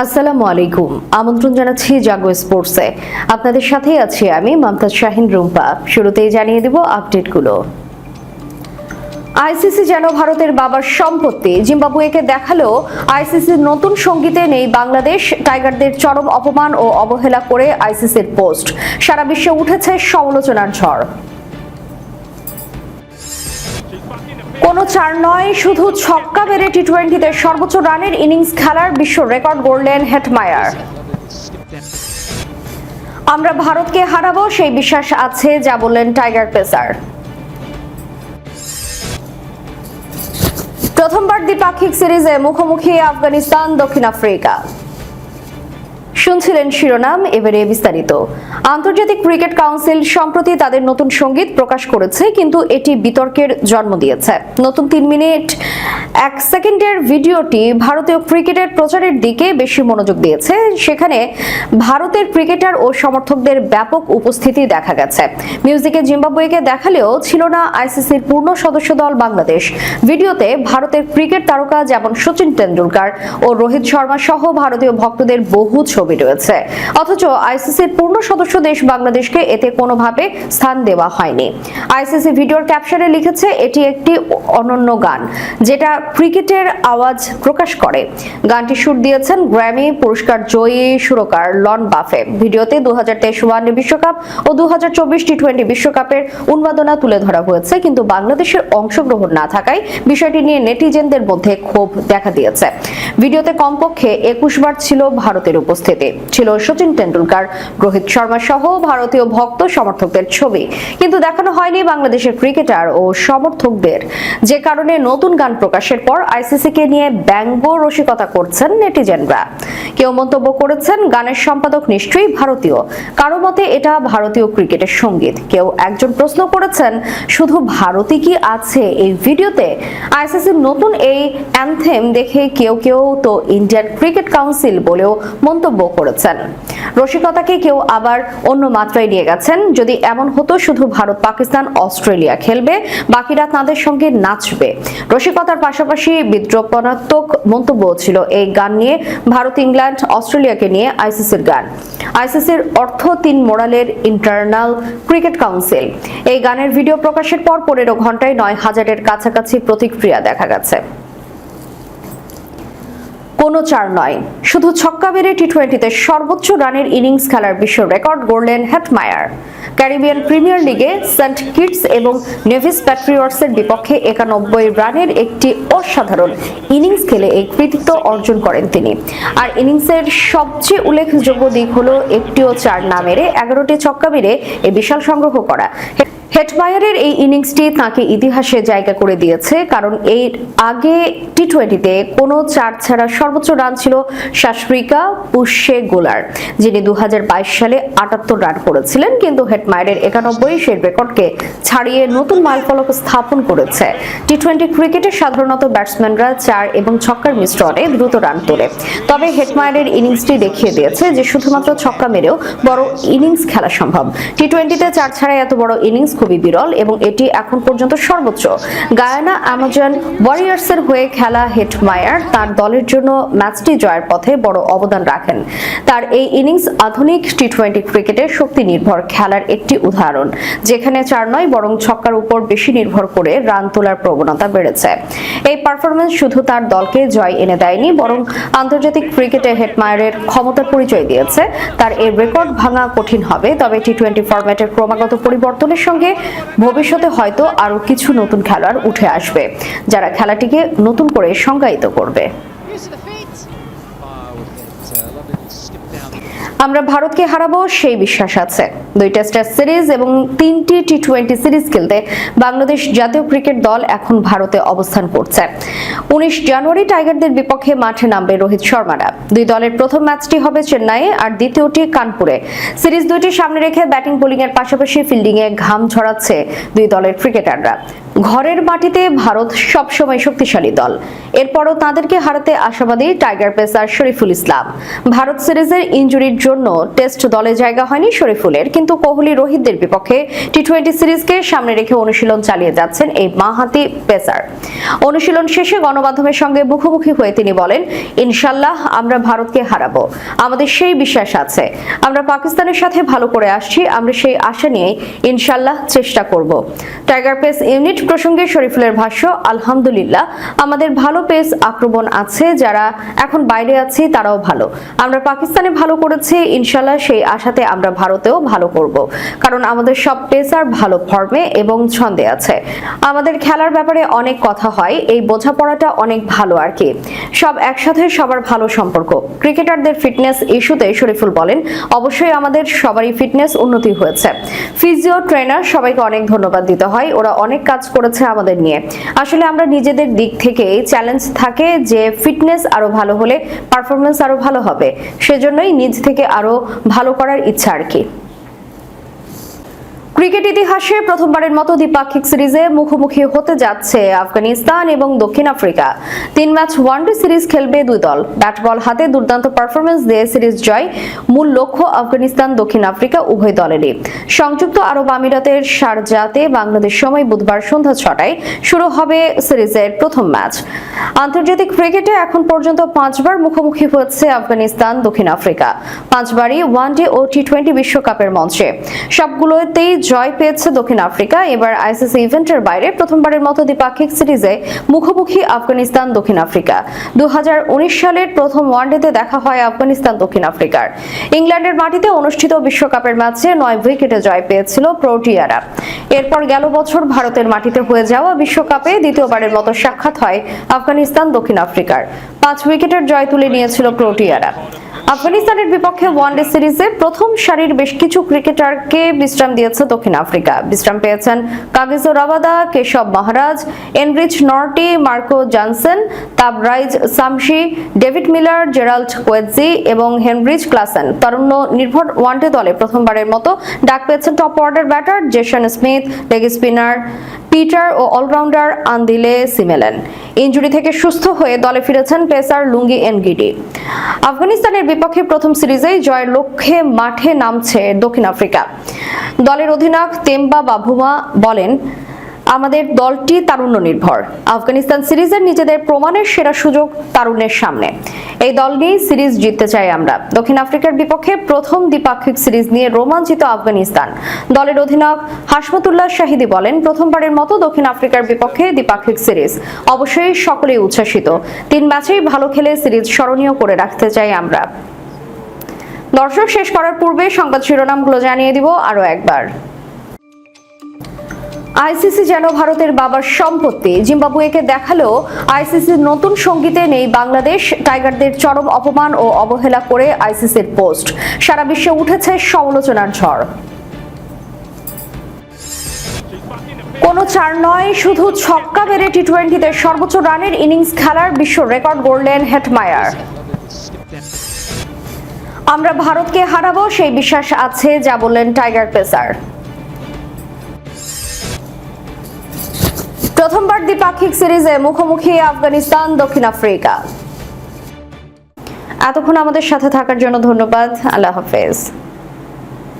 আসসালামু আলাইকুম। আমন্ত্রণ জানাচ্ছি জাগো স্পোর্টসে। আপনাদের সাথেই আছি আমি মমতাজ শাহিন রুম্পা। শুরুতেই জানিয়ে দেব আপডেটগুলো। আইসিসি যেন ভারতের বাবার সম্পত্তি, জিম্বাবুয়েকে দেখালেও আইসিসির নতুন সঙ্গীতে নেই বাংলাদেশ। টাইগারদের চরম অপমান ও অবহেলা করে আইসিসির পোস্ট। সারা বিশ্বে উঠেছে সমালোচনার ঝড়। চার নয়, শুধু ছক্কা টি টোয়েন্টিতে সর্বোচ্চ রানের ইনিংস খেলার বিশ্ব রেকর্ড গড়লেন হেটমায়ার। আমরা ভারতকে হারাবো, সেই বিশ্বাস আছে, যা বললেন টাইগার পেসার। প্রথমবার দ্বিপাক্ষিক সিরিজে মুখোমুখি আফগানিস্তান, দক্ষিণ আফ্রিকা। শুনছিলেন শিরোনাম, এবারে বিস্তারিত। আন্তর্জাতিক ক্রিকেট কাউন্সিল সম্প্রতি তাদের নতুন সংগীত প্রকাশ করেছে, কিন্তু এটি বিতর্কের জন্ম দিয়েছে। নতুন তিন মিনিট, এক সেকেন্ডের ভিডিওটি ভারতীয় ক্রিকেটের প্রচারের দিকে বেশি মনোযোগ দিয়েছে। সেখানে ভারতের ক্রিকেটার ও সমর্থকদের ব্যাপক উপস্থিতি দেখা গেছে। মিউজিকে জিম্বাবুয়েকে দেখালেও ছিল না আইসিসির পূর্ণ সদস্য দল বাংলাদেশ। ভিডিওতে ভারতের ক্রিকেট তারকা যেমন সচিন তেন্ডুলকার ও রোহিত শর্মা সহ ভারতীয় ভক্তদের বহু ছবি রয়েছে। অথচ আইসিসির পূর্ণ সদস্য দেশ বাংলাদেশকে এতে কোনোভাবে স্থান দেওয়া হয়নি। আইসিসি ভিডিওর ক্যাপশনে লিখেছে, এটি একটি অনন্য গান, যেটা ক্রিকেটের আওয়াজ প্রকাশ করে। গানটি সুর দিয়েছেন গ্র্যামি পুরস্কার জয়ী সুরকার লন বাফে। ভিডিওতে দু হাজার বিশ্বকাপ ও দু হাজার চব্বিশ টি টোয়েন্টি বিশ্বকাপের উন্মাদনা তুলে ধরা হয়েছে, কিন্তু বাংলাদেশের অংশগ্রহণ না থাকায় বিষয়টি নিয়ে নেটিজেনদের মধ্যে ক্ষোভ দেখা দিয়েছে। ভিডিওতে কমপক্ষে একুশ বার ছিল ভারতের উপস্থিতি। ছিল সচিন তেন্ডুলকার, রোহিত শর্মা সহ ভারতীয় ভক্ত সমর্থকদের ছবি। কিন্তু দেখানো হয়নি বাংলাদেশের ক্রিকেটার ও সমর্থকদের। যে কারণে নতুন গান প্রকাশের পর আইসিসি কে নিয়ে ব্যঙ্গ রসিকতা করছেন নেটিজেনরা। কেউ মন্তব্য করেছেন, গানের সম্পাদক নিশ্চয়ই ভারতীয়। কারও মতে এটা ভারতীয় ক্রিকেটের সংগীত। কেউ একজন প্রশ্ন করেছেন, শুধু ভারতই কি আছে এই ভিডিওতে? আইসিসির নতুন এই অ্যানথেম দেখে কেউ কেউ তো ইন্ডিয়ান ক্রিকেট কাউন্সিল বলেও মন্তব্য করেছেন। রসিকতাকে কেউ আবার অন্য মাত্রায় নিয়ে গেছেন। যদি এমন হতো, শুধু ভারত, পাকিস্তান, অস্ট্রেলিয়া খেলবে, বাকিরা তাদের সঙ্গে নাচবে। রসিকতার পাশাপাশি বিদ্রোপণাত্মক মন্তব্য ছিল এই গান নিয়ে। ভারত, ইংল্যান্ড, অস্ট্রেলিয়াকে নিয়ে আইসিসির গান। আইসিসির অর্থ তিন মোরালের ইন্টারনাল ক্রিকেট কাউন্সিল। এই গানের ভিডিও প্রকাশের পর পনেরো ঘন্টায় নয় হাজারের কাছাকাছি প্রতিক্রিয়া দেখা গেছে। কোনো চার নয়। শুধু ছক্কা মেরে টি টোয়েন্টিতে সর্বোচ্চ রানের ইনিংস খেলার বিশ্ব রেকর্ড গড়লেন হ্যাটমায়ার ক্যারিবিয়ান প্রিমিয়ার লিগে সেন্ট কিটস এবং নেভিস প্যাট্রিয়টসের বিপক্ষে একানব্বই রানের একটি অসাধারণ ইনিংস খেলে এই কৃতিত্ব অর্জন করেন তিনি। আর ইনিংসের সবচেয়ে উল্লেখযোগ্য দিক হলো একটিও চার না মেরে এগারোটি ছক্কা মেরে এই বিশাল সংগ্রহ করা। হেটমায়ারের এই ইনিংসটি তাকে ইতিহাসে জায়গা করে দিয়েছে, কারণ এর আগে টি টোয়েন্টিতে কোনো চার ছাড়া সর্বোচ্চ রান ছিল শাসরিকা পুষ্যে গোলার, যিনি দুহাজার বাইশ সালে আটাত্তর রান করেছিলেন, কিন্তু হেটমায়ারের একানব্বই সেই রেকর্ডকে ছাড়িয়ে নতুন মাইলফলক স্থাপন করেছে। টি টোয়েন্টি ক্রিকেটে সাধারণত ব্যাটসম্যানরা চার এবং ছক্কার মিশ্রণে দ্রুত রান তোলে। তবে হেটমায়ারের ইনিংসটি দেখিয়ে দিয়েছে যে শুধুমাত্র ছক্কা মেরেও বড় ইনিংস খেলা সম্ভব। টি টোয়েন্টিতে চার ছাড়াই এত বড় ইনিংস খুবই বিরল এবং এটি এখন পর্যন্ত সর্বোচ্চ। গায়ানা অ্যামাজন ওয়ারিয়ার্সের হয়ে খেলা হেটমায়ার তার দলের জন্য ম্যাচটি জয়ের পথে বড় অবদান রাখেন। তার এই ইনিংস আধুনিক টি টোয়েন্টি ক্রিকেটের শক্তি নির্ভর খেলার একটি উদাহরণ, যেখানে চার নয় বরং ছক্কার উপর বেশি নির্ভর করে রান তোলার প্রবণতা বেড়েছে। এই পারফরমেন্স শুধু তার দলকে জয় এনে দেয়নি, বরং আন্তর্জাতিক ক্রিকেটে হেটমায়ারের ক্ষমতার পরিচয় দিয়েছে। তার এই রেকর্ড ভাঙা কঠিন হবে, তবে টি টোয়েন্টি ফরম্যাটের ক্রমাগত পরিবর্তনের সঙ্গে ভবিষ্যতে হয়তো আরও কিছু নতুন খেলোয়াড় উঠে আসবে যারা খেলাটিকে নতুন করে সংজ্ঞায়িত করবে। আমরা ভারতকে হারাবো, সেই বিশ্বাস আছে। দুই টেস্টের সিরিজ এবং তিনটি টি টোয়েন্টি সিরিজ খেলতে বাংলাদেশ জাতীয় ক্রিকেট দল এখন ভারতে অবস্থান করছে। উনিশ জানুয়ারি টাইগারদের বিপক্ষে মাঠে নামবে রোহিত শর্মারা। দুই দলের প্রথম ম্যাচটি হবে চেন্নাইয়ে আর দ্বিতীয়টি কানপুরে। সিরিজ দুইটি সামনে রেখে ব্যাটিং বোলিং এর পাশাপাশি ফিল্ডিং এ ঘাম ঝরাচ্ছে দুই দলের ক্রিকেটাররা। ঘরের মাটিতে ভারত সবসময় শক্তিশালী দল। এরপরও তাদেরকে হারাতে আশাবাদী টাইগার পেসার শরীফুল ইসলাম। ভারত সিরিজের ইনজুরির জন্য টেস্ট দলে জায়গা হয়নি শরীফুলের, কিন্তু কোহলি রোহিতদের বিপক্ষে টি টোয়েন্টি সিরিজকে সামনে রেখে অনুশীলন চালিয়ে যাচ্ছেন এই মাহাতি পেসার। অনুশীলন শেষে গণমাধ্যমের সঙ্গে মুখোমুখি হয়ে তিনি বলেন, ইনশাল্লাহ আমরা ভারতকে হারাবো। আমাদের সেই বিশ্বাস আছে। আমরা পাকিস্তানের সাথে ভালো করে আসছি, আমরা সেই আশা নিয়ে ইনশাল্লাহ চেষ্টা করব। টাইগার পেস ইউনিট প্রসঙ্গে শরীফুলের ভাষ্য, আলহামদুলিল্লাহ, আমাদের ভালো পেস আক্রমণ আছে, যারা এখন বাইরে আছি, তারাও ভালো। আমরা পাকিস্তানে ভালো করেছি ইনশাল্লাহ সেই আশাতে আমরা ভারতেও ভালো করব। কারণ আমাদের সব পেসার ভালো ফর্মে এবং ছন্দে আছে। আমাদের খেলার ব্যাপারে অনেক কথা হয়, এই বোঝাপড়াটা অনেক ভালো আর কি। সব একসাথে সবার ভালো সম্পর্ক। ক্রিকেটারদের ফিটনেস ইস্যুতে শরীফুল বলেন, অবশ্যই আমাদের সবারই ফিটনেস উন্নতি হয়েছে। ফিজিও ট্রেনার সবাইকে অনেক ধন্যবাদ দিতে হয়। ওরা অনেক কাজ করেছে আমাদের নিয়ে। আসলে আমরা নিজেদের দিক থেকে চ্যালেঞ্জ থাকে যে ফিটনেস আরও ভালো হলে পারফরমেন্স আরও ভালো হবে। সেজন্যই নিজ থেকে আরও ভালো করার ইচ্ছা আর কি। ক্রিকেট ইতিহাসে প্রথমবারের মতো দ্বিপাক্ষিক সিরিজে মুখোমুখি হতে যাচ্ছে আফগানিস্তান এবং দক্ষিণ আফ্রিকা। তিন ম্যাচ ওয়ানডে সিরিজ খেলবে দুই দল। ব্যাট বল হাতে দুর্দান্ত পারফরমেন্স দিয়ে সিরিজ জয়। মূল লক্ষ্য আফগানিস্তান, দক্ষিণ আফ্রিকা উভয় দলেরই। সংযুক্ত আরব আমিরাতের শারজাতে বাংলাদেশ সময় বুধবার সন্ধ্যা ছটায় শুরু হবে সিরিজের প্রথম ম্যাচ। আন্তর্জাতিক ক্রিকেটে এখন পর্যন্ত পাঁচবার মুখোমুখি হয়েছে আফগানিস্তান, দক্ষিণ আফ্রিকা। পাঁচবারই ওয়ানডে ও টি টোয়েন্টি বিশ্বকাপের মঞ্চে। সবগুলোতেই জয় পেয়েছে দক্ষিণ আফ্রিকা। এবার আইসিসি ইভেন্টের বাইরে প্রথমবারের মতো দ্বিপাক্ষিক সিরিজে মুখোমুখি আফগানিস্তান দক্ষিণ আফ্রিকা। দুহাজার উনিশ সালের প্রথম ওয়ানডেতে দেখা হয় আফগানিস্তান দক্ষিণ আফ্রিকার। ইংল্যান্ডের মাটিতে অনুষ্ঠিত বিশ্বকাপের ম্যাচে নয় উইকেটে জয় পেয়েছিল প্রোটিয়ারা। এরপর গেল বছর ভারতের মাটিতে হয়ে যাওয়া বিশ্বকাপে দ্বিতীয়বারের মতো সাক্ষাৎ হয় আফগানিস্তান দক্ষিণ আফ্রিকার। পাঁচ উইকেটের জয় তুলে নিয়েছিল প্রোটিয়ারা। আফগানিস্তানের বিপক্ষে ওয়ানডে সিরিজে প্রথম সারির বেশ কিছু ক্রিকেটারকে বিশ্রাম দিয়েছে দক্ষিণ আফ্রিকা। বিশ্রাম পেয়েছেন Kagiso Rabada Keshav Maharaj, Anrich Nortje, Marco Jansen, Tabraiz Shamsi, David Miller, Gerald Coetzee এবং হেনরিচ ক্লাসেন। তারুণ্য নির্ভর ওয়ানডে দলে প্রথমবারের মতো ডাক পেয়েছেন top order batter Jason Smith, leg spinner Peter ও all rounder Andile Simelane. Injury থেকে সুস্থ হয়ে দলে ফিরেছেন পেসার লুঙ্গি এনগিডি। আফগানিস্তানের বিপক্ষে প্রথম সিরিজেই জয়ের লক্ষ্যে মাঠে নামছে দক্ষিণ আফ্রিকা। দলের অধিনায়ক তেম্বা বাভুমা বলেন আমাদের দলটি তারুণ্য নির্ভর। আফগানিস্তান সিরিজের নিজেদের প্রমাণের সেরা সুযোগ তারুণ্যের সামনে। এই দল নিয়েই সিরিজ জিততে চাই আমরা। দক্ষিণ আফ্রিকার বিপক্ষে প্রথম দ্বিপাক্ষিক সিরিজ নিয়ে রোমাঞ্চিত আফগানিস্তান। দলের অধিনায়ক হাসমতুল্লাহ শাহিদি বলেন, প্রথমবারের মতো দক্ষিণ আফ্রিকার বিপক্ষে দ্বিপাক্ষিক সিরিজ। অবশ্যই সকলেই উচ্ছ্বাসিত। তিন ম্যাচেই ভালো খেলে সিরিজ স্মরণীয় করে রাখতে চাই আমরা। দর্শক, শেষ করার পূর্বে সংবাদ শিরোনামগুলো জানিয়ে দিব আরও একবার। আইসিসি যেন ভারতের বাবার সম্পত্তি। জিম্বাবুয়েকে দেখাল, আইসিসির নতুন সঙ্গীতে নেই বাংলাদেশ। টাইগারদের চরম অপমান ও অবহেলা করে আইসিসির পোস্ট। সারা বিশ্বে উঠেছে সমালোচনার ঝড়। কোনো চার নয়, শুধু ছক্কা মেরে টি টোয়েন্টিতে সর্বোচ্চ রানের ইনিংস খেলার বিশ্ব রেকর্ড গড়লেন হেটমায়ার। আমরা ভারতকে হারাবো, সেই বিশ্বাস আছে, যা বললেন টাইগার পেসার। প্রথমবার দ্বিপাক্ষিক সিরিজে মুখোমুখি আফগানিস্তান, দক্ষিণ আফ্রিকা। এতক্ষণ আমাদের সাথে থাকার জন্য ধন্যবাদ। আল্লাহ হাফেজ।